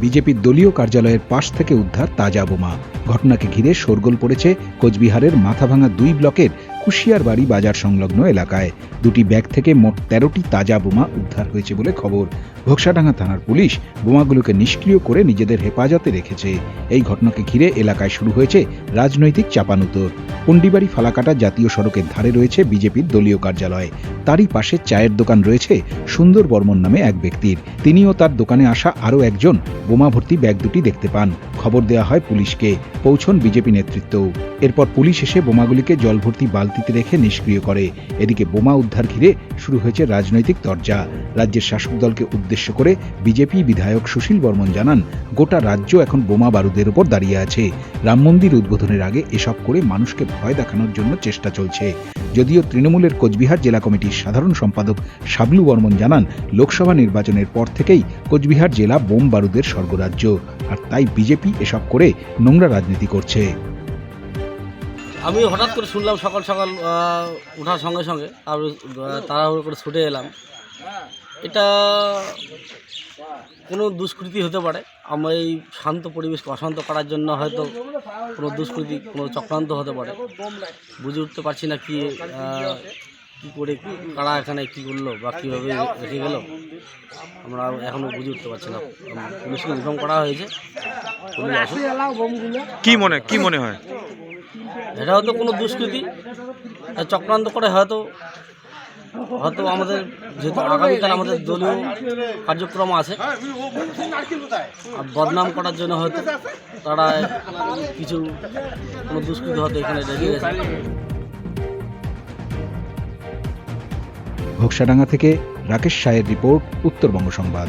বিজেপির দলীয় কার্যালয়ের পাশ থেকে উদ্ধার তাজা বোমা। ঘটনাকে ঘিরে শোরগোল পড়েছে কোচবিহারের মাথাভাঙা দুই ব্লকের কুশিয়ারবাড়ি বাজার সংলগ্ন এলাকায়। দুটি ব্যাগ থেকে মোট তেরোটি তাজা বোমা উদ্ধার হয়েছে বলে খবর। ঘোকসাডাঙ্গা থানার পুলিশ বোমাগুলোকে নিষ্ক্রিয় করে নিজেদের হেফাজতে রেখেছে। এই ঘটনাকে ঘিরে এলাকায় শুরু হয়েছে রাজনৈতিক চাপানুতোর। পন্ডিবাড়ি ফালাকাটা জাতীয় সড়কের ধারে রয়েছে বিজেপির দলীয় কার্যালয়। তারই পাশে চায়ের দোকান রয়েছে সুন্দর বর্মন নামে এক ব্যক্তির। তিনিও তার দোকানে আসা আরও একজন বোমা ভর্তি ব্যাগ দুটি দেখতে পান। খবর দেওয়া হয় পুলিশকে। পৌঁছন বিজেপি নেতৃত্বও এরপর পুলিশ এসে বোমাগুলিকে জল ভর্তি বালতিতে রেখে নিষ্ক্রিয় করে। এদিকে বোমা উদ্ধার ঘিরে শুরু হয়েছে রাজনৈতিক তরজা। রাজ্যের শাসক দলকে উদ্দেশ্য করে বিজেপি বিধায়ক সুশীল বর্মন জানান, গোটা রাজ্য এখন বোমা বারুদের উপর দাঁড়িয়ে আছে। রাম মন্দির উদ্বোধনের আগে এসব করে মানুষকে ভয় দেখানোর জন্য চেষ্টা চলছে। যদিও তৃণমূলের কোচবিহার জেলা কমিটির সাধারণ সম্পাদক শাবলু বর্মন জানান, লোকসভা নির্বাচনের পর থেকেই কোচবিহার জেলা বোম বারুদের স্বর্গরাজ্য। আর তাই বিজেপি এসব করে নোংরা রাজনীতি করছে। আমি হঠাৎ করে শুনলাম সকাল সকাল ওঠার সঙ্গে সঙ্গে, আর তাড়াহুড়ো করে ছুটে এলাম। এটা কোনো দুষ্কৃতি হতে পারে। আমরা এই শান্ত পরিবেশকে অশান্ত করার জন্য হয়তো কোনো দুষ্কৃতি কোনো চক্রান্ত হতে পারে। বুঝে উঠতে পারছি না কি কী করে কারা এখানে কী করল বা কীভাবে রেখে গেল। আমরা এখনও বুঝে উঠতে পারছি না। পুলিশকে ইনফর্ম করা হয়েছে। কি মনে কি মনে হয়? এটা হয়তো কোনো দুষ্কৃতি চক্রান্ত করে হয়তো হয়তো আমাদের যেহেতু আগামীকাল আমাদের দলীয় কার্যক্রম আছে। আর বদনাম করার জন্য হয়তো তারা কিছু কোনো দুষ্কৃত হয়তো এখানে রেগে গেছে। ঘোকসাডাঙ্গা থেকে রাকেশ সায়ের রিপোর্ট, উত্তরবঙ্গ সংবাদ।